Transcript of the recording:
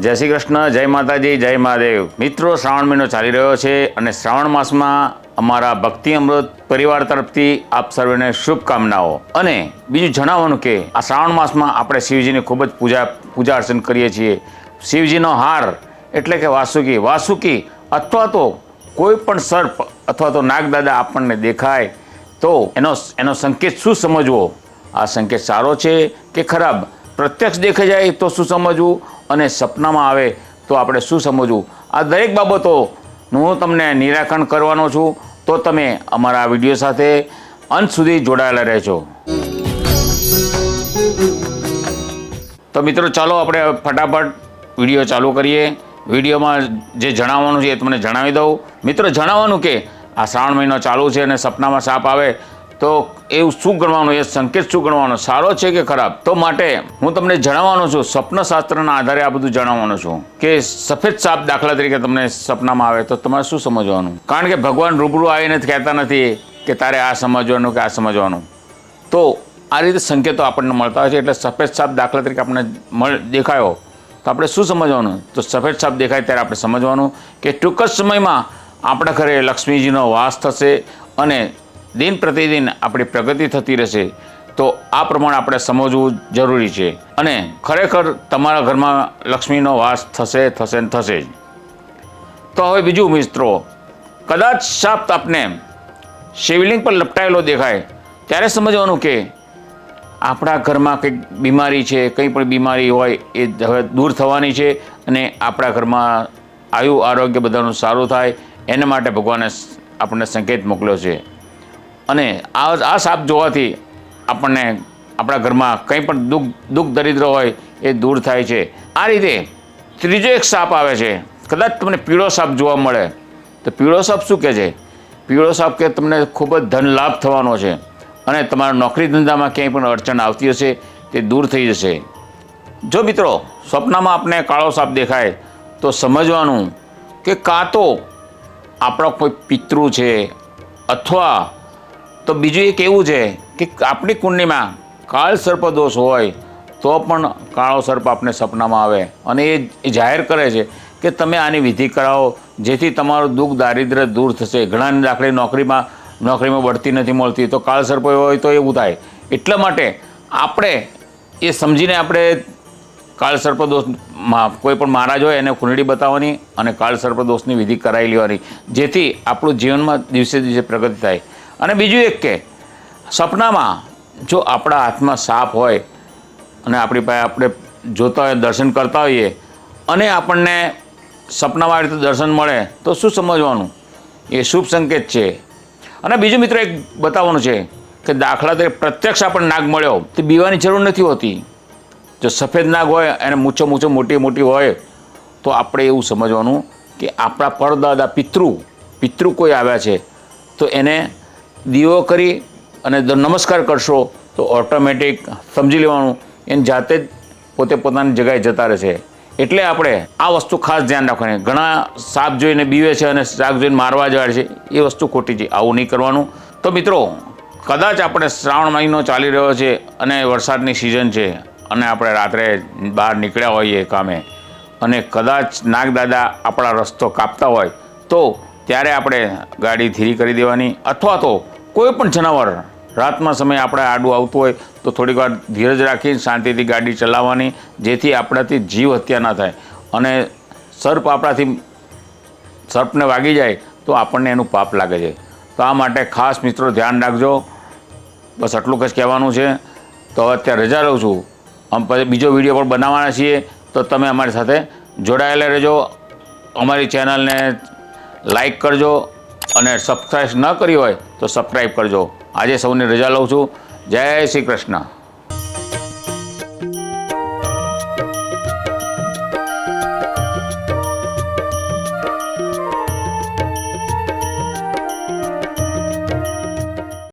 જય શ્રી કૃષ્ણ, જય માતાજી, જય મહાદેવ. મિત્રો, શ્રાવણ મહિનો ચાલી રહ્યો છે અને શ્રાવણ માસમાં અમારા ભક્તિ અમૃત પરિવાર તરફથી આપ સર્વેને શુભકામનાઓ. અને બીજું જણાવવાનું કે આ શ્રાવણ માસમાં આપણે શિવજીની ખૂબ જ પૂજા પૂજા અર્ચન કરીએ છીએ. શિવજીનો હાર એટલે કે વાસુકી. વાસુકી અથવા તો કોઈ પણ સર્પ અથવા તો નાગદાદા આપણને દેખાય તો એનો એનો સંકેત શું સમજવો? આ સંકેત સારો છે કે ખરાબ? પ્રત્યક્ષ દેખાઈ જાય તો શું સમજવું અને સપનામાં આવે તો આપણે શું સમજવું? આ દરેક બાબતોનું હું તમને નિરાકરણ કરવાનો છું. તો તમે અમારા વીડિયો સાથે અંત સુધી જોડાયેલા રહેજો. તો મિત્રો, ચાલો આપણે ફટાફટ વીડિયો ચાલુ કરીએ. વિડીયોમાં જે જણાવવાનું છે એ તમને જણાવી દઉં. મિત્રો, જણાવવાનું કે આ શ્રાવણ મહિનો ચાલુ છે અને સપનામાં સાપ આવે તો એવું શું ગણવાનું એ સંકેત શું ગણવાનો? સારો છે કે ખરાબ? તો માટે હું તમને જણાવવાનો છું, સ્વપ્નશાસ્ત્રના આધારે આ બધું જણાવવાનો છું કે સફેદ સાપ દાખલા તરીકે તમને સપનામાં આવે તો તમારે શું સમજવાનું? કારણ કે ભગવાન રૂબરૂ આવીને કહેતા નથી કે તારે આ સમજવાનું કે આ સમજવાનું. તો આ રીતે સંકેતો આપણને મળતા હોય છે. એટલે સફેદ સાપ દાખલા તરીકે આપણને મળ દેખાયો તો આપણે શું સમજવાનું? તો સફેદ સાપ દેખાય ત્યારે આપણે સમજવાનું કે ટૂંક જ સમયમાં આપણા ઘરે લક્ષ્મીજીનો વાસ થશે અને દિન પ્રતિદિન આપણી પ્રગતિ થતી રહેશે, તો આ પ્રમાણે આપણે સમજવું જરૂરી છે. અને ખરેખર તમારા ઘરમાં લક્ષ્મીનો વાસ થશે થશે ને થશે જ. તો હવે બીજું, મિત્રો, કદાચ સાપ આપને શિવલિંગ પર લપટાયેલો દેખાય, ત્યારે સમજવાનું કે આપણા ઘરમાં કંઈક બીમારી છે, કંઈ પણ બીમારી હોય એ હવે દૂર થવાની છે અને આપણા ઘરમાં આયુ આરોગ્ય બધાનું સારું થાય, એના માટે ભગવાને આપણને સંકેત મોકલ્યો છે. અને આ આ સાપ જોવાથી આપણને આપણા ઘરમાં કંઈ પણ દુઃખ દુઃખ દરિદ્ર હોય એ દૂર થાય છે. આ રીતે ત્રીજો એક સાપ આવે છે. કદાચ તમને પીળો સાપ જોવા મળે. તો પીળો સાપ શું કહે છે? પીળો સાપ કે તમને ખૂબ જ ધન લાભ થવાનો છે અને તમારા નોકરી ધંધામાં ક્યાંય પણ અડચણ આવતી હશે, તે દૂર થઈ જશે. જો મિત્રો, સ્વપ્નમાં આપને કાળો સાપ દેખાય, તો સમજવાનું કે કાં તો આપણો કોઈ પિતૃ છે, અથવા તો બીજું એક એવું છે કે આપણી કુંડલીમાં કાળ સર્પ દોષ હોય, તો પણ કાળો સર્પ આપને સપનામાં આવે. અને એ જાહેર કરે છે કે તમે આની વિધિ કરાવો, જેથી તમારું દુઃખ દારિદ્ર્ય દૂર થશે. ઘણાની દાખલે નોકરીમાં નોકરીમાં બઢતી નથી મળતી, તો કાળ સર્પ હોય તો એવું થાય. એટલા માટે આપણે એ સમજીને આપણે કાળ સર્પદોષમાં કોઈ પણ મહારાજ હોય એને કુંડળી બતાવવાની અને કાળ સર્પદોષની વિધિ કરાવી લેવાની, જેથી આપણું જીવનમાં દિવસે દિવસે પ્રગતિ થાય. અને બીજું એક કે, સપનામાં જો આપણા હાથમાં સાપ હોય અને આપણી પાસે આપણે જોતા હોય, દર્શન કરતા હોઈએ અને આપણને સપનામાં રીતે દર્શન મળે, તો શું સમજવાનું? એ શુભ સંકેત છે. અને બીજું મિત્રો એક બતાવવાનું છે કે દાખલા તરીકે પ્રત્યક્ષ આપણને નાગ મળ્યો, તે બીવાની જરૂર નથી હોતી. જો સફેદ નાગ હોય, એને મૂછો મૂછો મોટી મોટી હોય, તો આપણે એવું સમજવાનું કે આપણા પરદાદા પિતૃ પિતૃ કોઈ આવ્યા છે, તો એને દીવો કરી અને નમસ્કાર કરશો, તો ઓટોમેટિક સમજી લેવાનું. એને જાતે જ પોતે પોતાની જગ્યાએ જતા રહેશે એટલે આપણે આ વસ્તુ ખાસ ધ્યાન રાખવાની. ઘણા સાપ જોઈને બીવે છે અને શાક જોઈને મારવા જાય છે. એ વસ્તુ ખોટી છે. આવું નહીં કરવાનું. તો મિત્રો, કદાચ આપણે શ્રાવણ મહિનો ચાલી રહ્યો છે અને વરસાદની સિઝન છે અને આપણે રાત્રે બહાર નીકળ્યા હોઈએ કામે અને કદાચ નાગદાદા આપણા રસ્તો કાપતા હોય, તો ત્યારે આપણે ગાડી ધીરી કરી દેવાની. અથવા તો કોઈ પણ જનાવર રાતના સમયે આપણે આડું આવતું હોય તો થોડીક વાર ધીરજ રાખી શાંતિથી ગાડી ચલાવવાની, જેથી આપણાથી જીવ હત્યા ના થાય. અને સર્પ આપણાથી સર્પને વાગી જાય તો આપણને એનું પાપ લાગે છે. તો આ માટે ખાસ મિત્રો ધ્યાન રાખજો. બસ આટલું જ કહેવાનું છે. તો હવે અત્યારે રજા લઉં છું. આમ પછી બીજો વીડિયો પણ બનાવવાના છીએ. તો તમે અમારી સાથે જોડાયેલા રહેજો. અમારી ચેનલને લાઈક કરજો. અને સબસ્ક્રાઈબ ન કરી હોય તો સબસ્ક્રાઈબ કરજો. આજે સૌની રજા લઉં છું. જય શ્રી કૃષ્ણ.